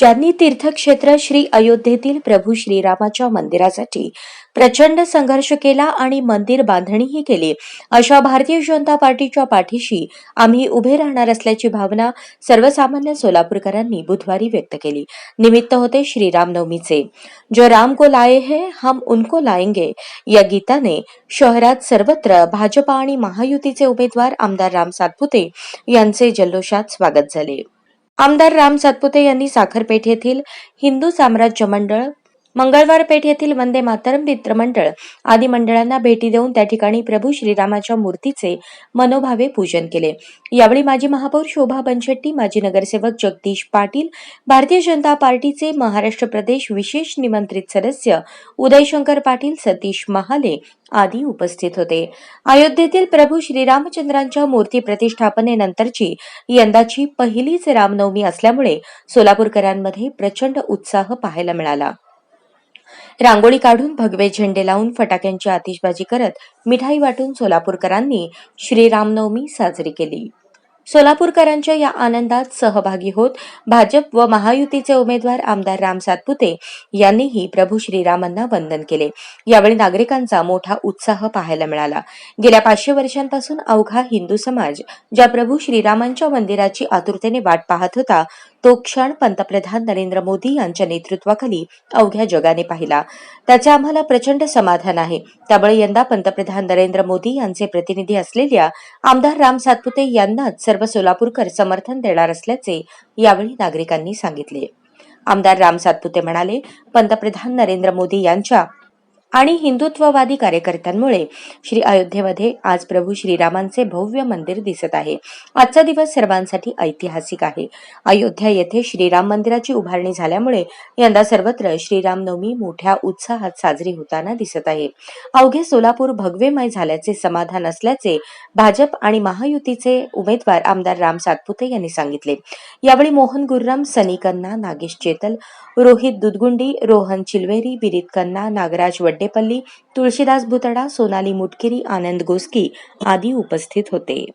ज्यांनी तीर्थक्षेत्र श्री अयोध्येतील प्रभू श्रीरामाच्या मंदिरासाठी प्रचंड संघर्ष केला आणि मंदिर बांधणीही केली. अशा भारतीय जनता पार्टीच्या पाठीशी आम्ही उभे राहणार असल्याची भावना सर्वसामान्य सोलापूरकरांनी बुधवारी व्यक्त केली. निमित्त होते श्रीरामनवमीचे. जो राम को लाए है हम उनको लाएंगे. या गीताने शहरात सर्वत्र भाजपा आणि महायुतीचे उमेदवार आमदार राम सातपुते यांचे जल्लोषात स्वागत झाले. आमदार राम सातपुते यांनी साखरपेठ येथील हिंदू साम्राज्य मंडळ मंगळवार पेठ येथील वंदे मातरम मित्रमंडळ आदी मंडळांना भेटी देऊन त्या ठिकाणी प्रभू श्रीरामाच्या मूर्तीचे मनोभावे पूजन केले. यावेळी माजी महापौर शोभा बनशेट्टी माजी नगरसेवक जगदीश पाटील भारतीय जनता पार्टीचे महाराष्ट्र प्रदेश विशेष निमंत्रित सदस्य उदयशंकर पाटील सतीश महाले आदी उपस्थित होते. अयोध्येतील प्रभू श्रीरामचंद्रांच्या मूर्ती प्रतिष्ठापनेनंतरची यंदाची पहिलीच रामनवमी असल्यामुळे सोलापूरकरांमध्ये प्रचंड उत्साह पाहायला मिळाला. रांगोळी काढून भगवे झेंडे लावून फटाक्यांची आतिषबाजी करत मिठाई वाटून सोलापूरकरांनी श्रीरामनवमी साजरी केली. सोलापूरकरांच्या या आनंदात सहभागी होत भाजप व महायुतीचे उमेदवार आमदार राम सातपुते यांनीही प्रभू श्रीरामांना वंदन केले. यावेळी नागरिकांचा मोठा उत्साह पाहायला मिळाला. गेल्या पाचशे वर्षांपासून अवघा हिंदू समाज ज्या प्रभू श्रीरामांच्या मंदिराची आतुरतेने वाट पाहत होता तो क्षण पंतप्रधान नरेंद्र मोदी यांच्या नेतृत्वाखाली अवघ्या जगाने पाहिला. त्याचे आम्हाला प्रचंड समाधान आहे. त्यामुळे यंदा पंतप्रधान नरेंद्र मोदी यांचे प्रतिनिधी असलेल्या आमदार राम सातपुते यांनाच सर्व सोलापूरकर समर्थन देणार असल्याचे यावेळी नागरिकांनी सांगितले. आमदार राम सातपुते म्हणाले पंतप्रधान नरेंद्र मोदी यांच्या आणि हिंदुत्ववादी कार्यकर्त्यांमुळे श्री अयोध्येमध्ये आज प्रभू श्रीरामांचे भव्य मंदिर दिसत आहे. आजचा दिवस सर्वांसाठी ऐतिहासिक आहे. अयोध्या येथे श्रीराम मंदिराची उभारणी झाल्यामुळे यंदा सर्वत्र श्रीरामनवमी मोठ्या उत्साहात साजरी होताना दिसत आहे. अवघे सोलापूर भगवेमय झाल्याचे समाधान असल्याचे भाजप आणि महायुतीचे उमेदवार आमदार राम सातपुते यांनी सांगितले. यावेळी मोहन गुर्रम सनी कन्ना नागेश चेतल रोहित दुदगुंडी रोहन चिलवेरी बिरीत कन्ना नागराज वड्डेपल्ली तुळशीदास भुतडा सोनाली मुटकिरी आनंद गोस्की आदी उपस्थित होते.